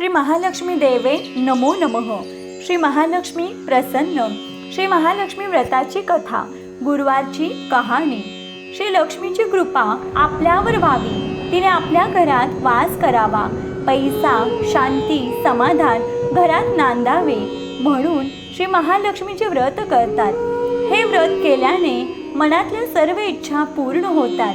श्री महालक्ष्मी देवे नमो नमः. श्री महालक्ष्मी प्रसन्न. श्री महालक्ष्मी व्रताची कथा गुरुवारची कहाणी. श्री लक्ष्मीची कृपा आपल्यावर व्हावी. तिने आपल्या घरात वास करावा. पैसा शांती समाधान घरात नांदावे. म्हणून श्री महालक्ष्मीचे व्रत करतात. हे व्रत केल्याने मनातल्या सर्व इच्छा पूर्ण होतात.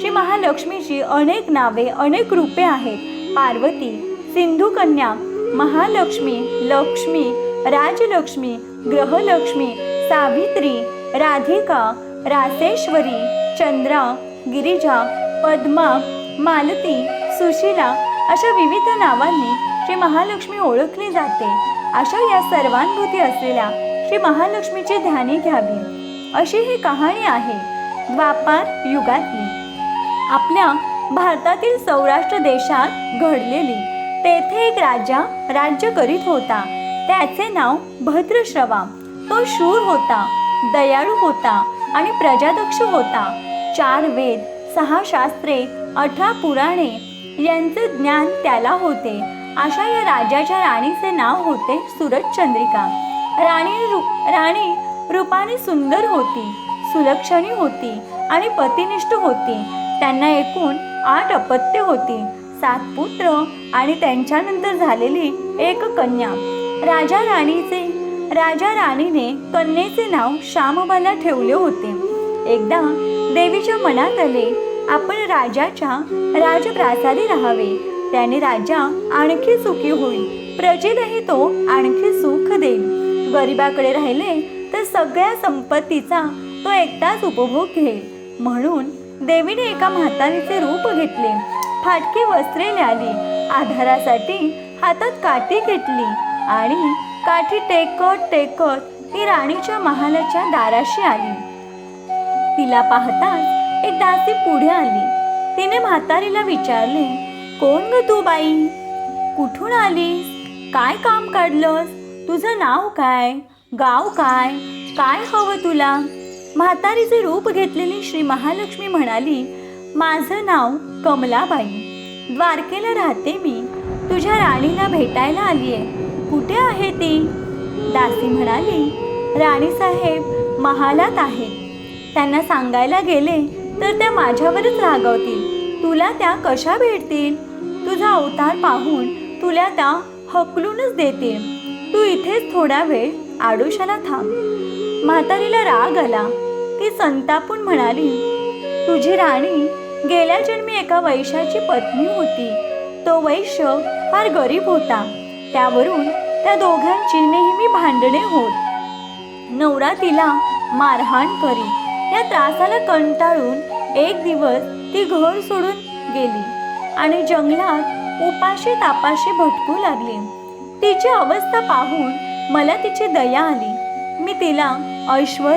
श्री महालक्ष्मीची अनेक नावे अनेक रूपे आहेत. पार्वती सिंधू कन्या महालक्ष्मी लक्ष्मी राजलक्ष्मी ग्रहलक्ष्मी सावित्री राधिका रासेश्वरी चंद्रा गिरिजा पद्मा मालती सुशीला अशा विविध नावांनी श्री महालक्ष्मी ओळखली जाते. अशा या सर्वांभूती असलेल्या श्री महालक्ष्मीची ध्याने घ्यावी. अशी ही कहाणी आहे द्वापार युगातली. आपल्या भारतातील सौराष्ट्र देशात घडलेली तेथे एक राजा राज्य करीत होता. त्याचे नाव भद्रश्रवा. तो शूर होता दयाळू होता आणि प्रजादक्ष होता. चार वेद सहा शास्त्रे अठरा पुराणे यांचे ज्ञान त्याला होते. अशा या राजाच्या राणीचे नाव होते सूरजचंद्रिका राणी रु राणी रूपाने सुंदर होती सुलक्षणी होती आणि पतिनिष्ठ होती. त्यांना एकूण आठ अपत्य होती. सात पुत्र आणि त्यांच्यानंतर झालेली एक कन्या. राजा राणीचे राजा राणीने कन्येचे नाव श्यामबाला ठेवले होते. एकदा देवीच्या मनात आले आपण राजाच्या राजप्रासादी राहावे. त्याने राजा आणखी सुखी होईल. प्रजेलाही तो आणखी सुख देईल. गरिबाकडे राहिले तर सगळ्या संपत्तीचा तो एकटाच उपभोग घेईल. म्हणून देवीने एका म्हातारीचे रूप घेतले. फाटकी वस्त्रे न्याली. आधारासाठी हातात काठी घेतली आणि काठी टेकत टेकत ती राणीच्या महालाच्या दाराशी आली. तिला पाहताच एक दासी पुढे आली. तिने म्हातारीला विचारले कोण ग तू बाई? कुठून आलीस? काय काम काढलंस? तुझं नाव काय? गाव काय? काय हवं तुला? म्हातारीचे रूप घेतलेली श्री महालक्ष्मी म्हणाली माझं नाव कमलाबाई. द्वारकेला राहते मी. तुझ्या राणीला भेटायला आली आहे कुठे आहे ती? दासी म्हणाली राणीसाहेब महालात आहे. त्यांना सांगायला गेले तर त्या माझ्यावरच रागवतील. तुला त्या कशा भेटतील? तुझा अवतार पाहून तुला त्या हकलूनच देतील. तू इथेच थोडा वेळ आडोशाला थांब. म्हातारीला राग आला. ती संतापून म्हणाली तुझी राणी गेल्या जन्मी एका वैश्याची पत्नी होती. तो वैश्य फार गरीब होता. त्यावरून त्या दोघांची नेहमी भांडणे होत. नवरा तिला मारहाण करी या त्रासाला कंटाळून एक दिवस ती घर सोडून गेली आणि जंगलात उपाशी तापाशी भटकू लागली. तिची अवस्था पाहून मला तिची दया आली. मी तिला ऐश्वर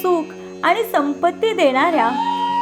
सुख आणि संपत्ती देणाऱ्या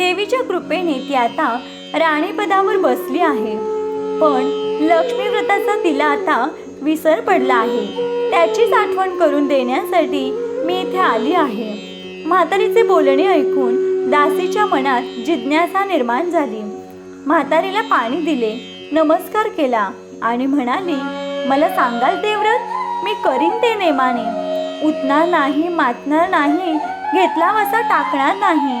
देवीच्या कृपेने ती आता राणीपदावर बसली आहे. पण लक्ष्मी व्रताचा तिला आता विसर पडला आहे. त्याचीच आठवण करून देण्यासाठी मी इथे आली आहे. म्हातारीचे बोलणे ऐकून दासीच्या मनात जिज्ञासा निर्माण झाली. म्हातारीला पाणी दिले नमस्कार केला आणि म्हणाली मला सांगाल ते मी करीन ते नेमाने. उतना नाही मातणार नाही घेतला वसा टाकणार नाही.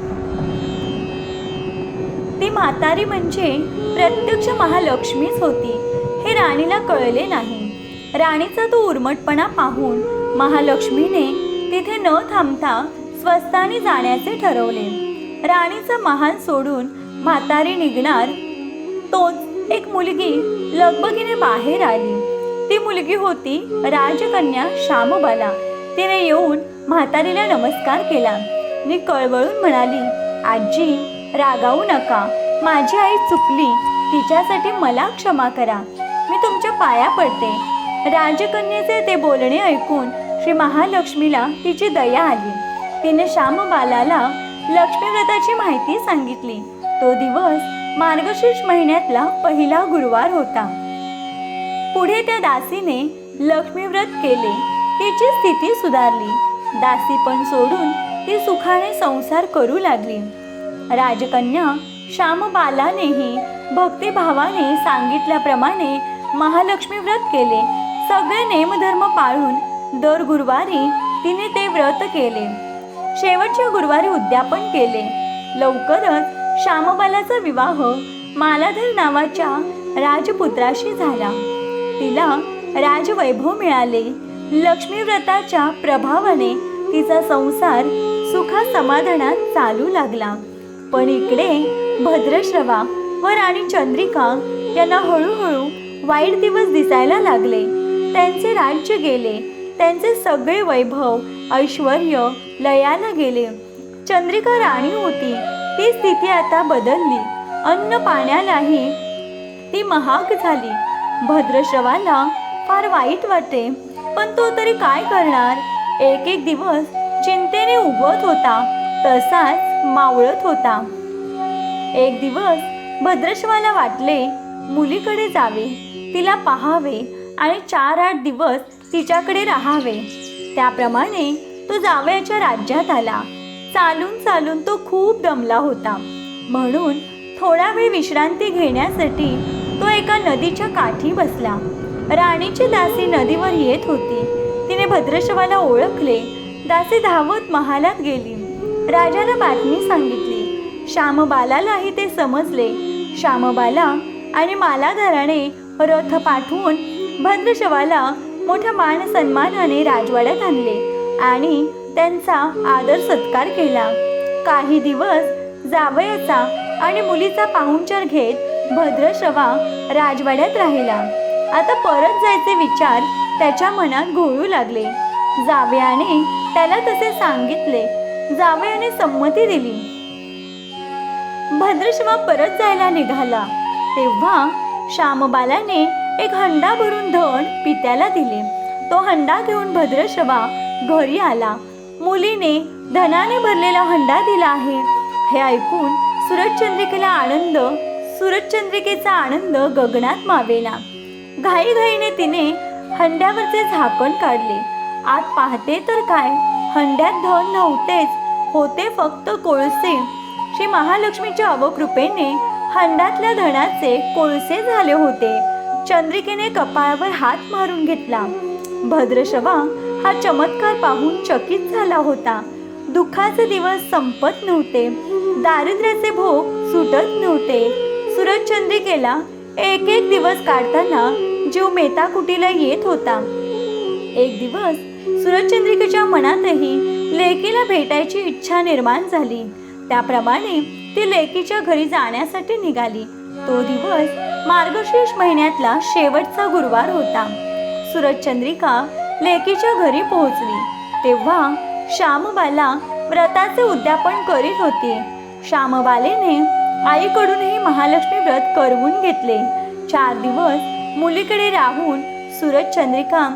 ती म्हातारी म्हणजे प्रत्यक्ष महालक्ष्मीच होती. हे राणीला कळले नाही. राणीचा तो उर्मटपणा पाहून महालक्ष्मीने तिथे न थांबता स्वस्तानी जाण्याचे ठरवले. राणीचं महान सोडून म्हातारी निघणार तोच एक मुलगी लगबगीने बाहेर आली. ती मुलगी होती राजकन्या श्यामबाला. तिने येऊन म्हातारीला नमस्कार केला. मी कळवळून म्हणाली आजी रागावू नका. माझी आई चुकली. तिच्यासाठी मला क्षमा करा. मी तुमच्या पाया पडते. राजकन्येचे ते बोलणे ऐकून श्री महालक्ष्मीला तिची दया आली. तिने श्यामबालाला लक्ष्मीव्रताची माहिती सांगितली. तो दिवस मार्गशीर्ष महिन्यातला पहिला गुरुवार होता. पुढे त्या दासीने लक्ष्मीव्रत केले. तिची स्थिती सुधारली. दासी पण सोडून ती सुखाने संसार करू लागली. राजकन्या श्यामबालानेही भक्तिभावाने सांगितल्याप्रमाणे महालक्ष्मी व्रत केले. सगळे नेमधर्म पाळून दर गुरुवारी तिने ते व्रत केले. शेवटच्या गुरुवारी उद्यापन केले. लवकरच श्यामबालाचा विवाह मालाधर नावाच्या राजपुत्राशी झाला. तिला राजवैभव मिळाले. लक्ष्मी व्रताच्या प्रभावाने तिचा संसार सुखा समाधानात चालू लागला. पण इकडे भद्रश्रवा व राणी चंद्रिका यांना हळूहळू वाईट दिवस दिसायला लागले. त्यांचे राज्य गेले. त्यांचे सगळे वैभव ऐश्वर लयाला गेले. चंद्रिका राणी होती. ती स्थिती आता बदलली. अन्न पाण्यालाही ती महाग झाली. भद्रश्रवाला फार वाईट वाटते पण तो तरी काय करणार? एक एक दिवस चिंतेने उगवत होता. तसाच मावळत होता. एक दिवस भद्रश्वाला वाटले मुलीकडे जावे तिला पाहावे आणि चार आठ दिवस तिच्याकडे राहावे. त्याप्रमाणे तो जावयाच्या राज्यात आला. चालून चालून तो खूप दमला होता. म्हणून थोडा वेळ विश्रांती घेण्यासाठी तो एका नदीच्या काठी बसला. राणीची दासी नदीवर येत होती. तिने भद्रशवाला ओळखले. दासी धावत महालात गेली. राजाला बातमी सांगितली. श्यामबालालाही ते समजले. श्यामबाला आणि मालाधराने रथ पाठवून भद्रशवाला मोठ्या मान सन्मानाने राजवाड्यात आणले आणि त्यांचा आदर सत्कार केला. काही दिवस जावयाचा आणि मुलीचा पाहुणचार घेत भद्रशवा राजवाड्यात राहिला. आता परत जायचे विचार त्याच्या मनात घोळू लागले. जावयाने त्याला तसे सांगितले जावयाने संमती दिली. भद्रशिवा परत जायला निघाला. तेव्हा श्यामबालाने एक हंडा भरून धन पित्याला दिले. तो हंडा घेऊन भद्रशवा घरी आला. मुलीने धनाने भरलेला हंडा दिला आहे. हे ऐकून सूरजचंद्रिकेला आनंद सूरजचंद्रिकेचा आनंद गगनात मावेला घाईघाईने तिने हंड्यावरचे झाकण काढले. आत पाहते तर काय? हंड्यात धन नव्हतेच. होते फक्त कोळसे. श्री महालक्ष्मीच्या अवकृपेने हंडातल्या धनाचे कोळसे झाले होते. चंद्रिकेने कपाळावर हात मारून घेतला. भद्रशवा हा चमत्कार पाहून चकित झाला होता. दुःखाचे दिवस संपत नव्हते. दारिद्र्याचे भोग सुटत नव्हते. सूरजचंद्रिकेला एक एक दिवस काढताना जीव मेताकुटीला येत होता. एक दिवस सूरजचंद्रिकेच्या मनातही लेकीला भेटायची इच्छा निर्माण झाली. त्याप्रमाणे ती लेकीच्या घरी जाण्यासाठी निघाली. तो दिवस मार्गशीर्ष महिन्यातला शेवटचा गुरुवार होता. सूरजचंद्रिका लेकीच्या घरी पोहोचली. तेव्हा श्यामबाला व्रताचे उद्यापन करीत होती. श्यामबालेने आईकडूनही महालक्ष्मी व्रत करवून घेतले. चार दिवस मुलीकडे राहून सूरजचंद्रिका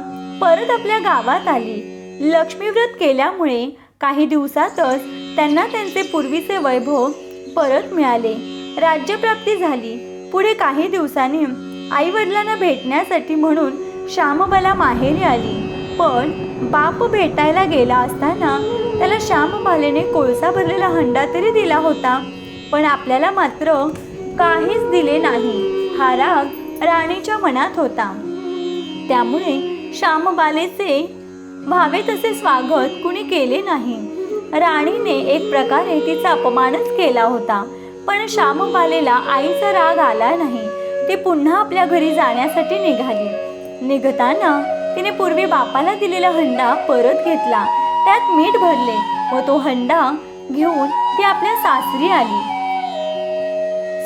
परत आपल्या गावात आली. लक्ष्मीव्रत केल्यामुळे काही दिवसातच त्यांना त्यांचे पूर्वीचे वैभव परत मिळाले. राज्यप्राप्ती झाली. पुढे काही दिवसांनी आई वडिलांना भेटण्यासाठी म्हणून श्यामबाला माहेरी आली. पण बाप भेटायला गेला असताना त्याला श्यामबालेने कोळसा भरलेला हंडा तरी दिला होता पण आपल्याला मात्र काहीच दिले नाही. हा राग राणीच्या मनात होता. त्यामुळे श्यामबालेचे व्हावे तसे स्वागत कुणी केले नाही. राणीने एक प्रकारे तिचा अपमानच केला होता. पण श्यामबालेला आईचा राग आला नाही. ती पुन्हा आपल्या घरी जाण्यासाठी निघाली. निघताना तिने पूर्वी बापाला दिलेला हंडा परत घेतला. त्यात मीठ भरले व तो हंडा घेऊन ती आपल्या सासरी आली.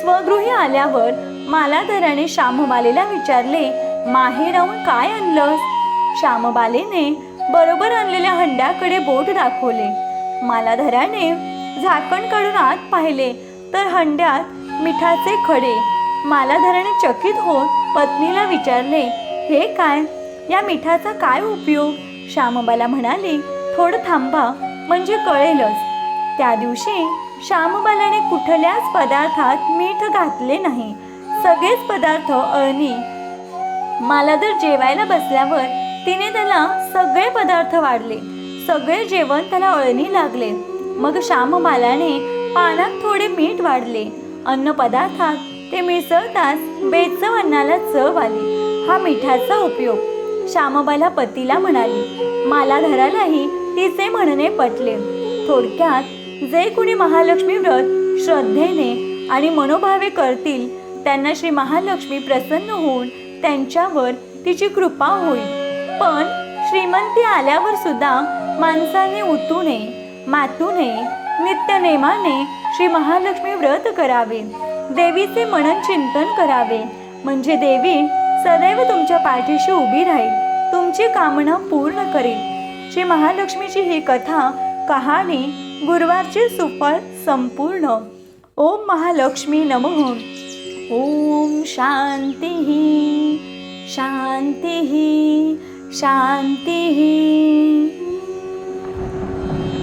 स्वगृही आल्यावर मालाधराने श्यामबालेला विचारले माहेर राहून काय आणलंस? श्यामबालेने बरोबर आणलेल्या हंड्याकडे बोट दाखवले. मालाधराने झाकण काढून आत पाहिले तर हंड्यात मिठाचे खडे. मालाधराने चकित होत पत्नीला विचारले हे काय? या मिठाचा काय उपयोग? श्यामबाला म्हणाले थोडं थांबा म्हणजे कळेलच. त्या दिवशी श्यामबालाने कुठल्याच पदार्थात मीठ घातले नाही. सगळेच पदार्थ अळणी. मालाधर जेवायला बसल्यावर तिने त्याला सगळे पदार्थ वाढले. सगळे जेवण त्याला अळणी लागले. मग श्यामबालाने पानात थोडे मीठ वाढले. अन्न पदार्थात ते मिसळताच बेचव अन्नाला चव आली. हा मिठाचा उपयोग. श्यामबाला पतीला म्हणाली मालाधरालाही तिचे म्हणणे पटले. थोडक्यात जे कुणी महालक्ष्मी व्रत श्रद्धेने आणि मनोभावे करतील त्यांना श्री महालक्ष्मी प्रसन्न होऊन त्यांच्यावर तिची कृपा होईल. पण श्रीमंती आल्यावर सुद्धा माणसाने उतू नये मातू नये नित्यनेमाने श्री महालक्ष्मी व्रत करावे. देवीचे मनन चिंतन करावे. म्हणजे देवी सदैव तुमच्या पाठीशी उभी राहील तुमची कामना पूर्ण करेल. श्री महालक्ष्मीची ही कथा कहाणी गुरुवारचे सुफळ संपूर्ण. ओम महालक्ष्मी नमः. ओम शांती शांती. शांती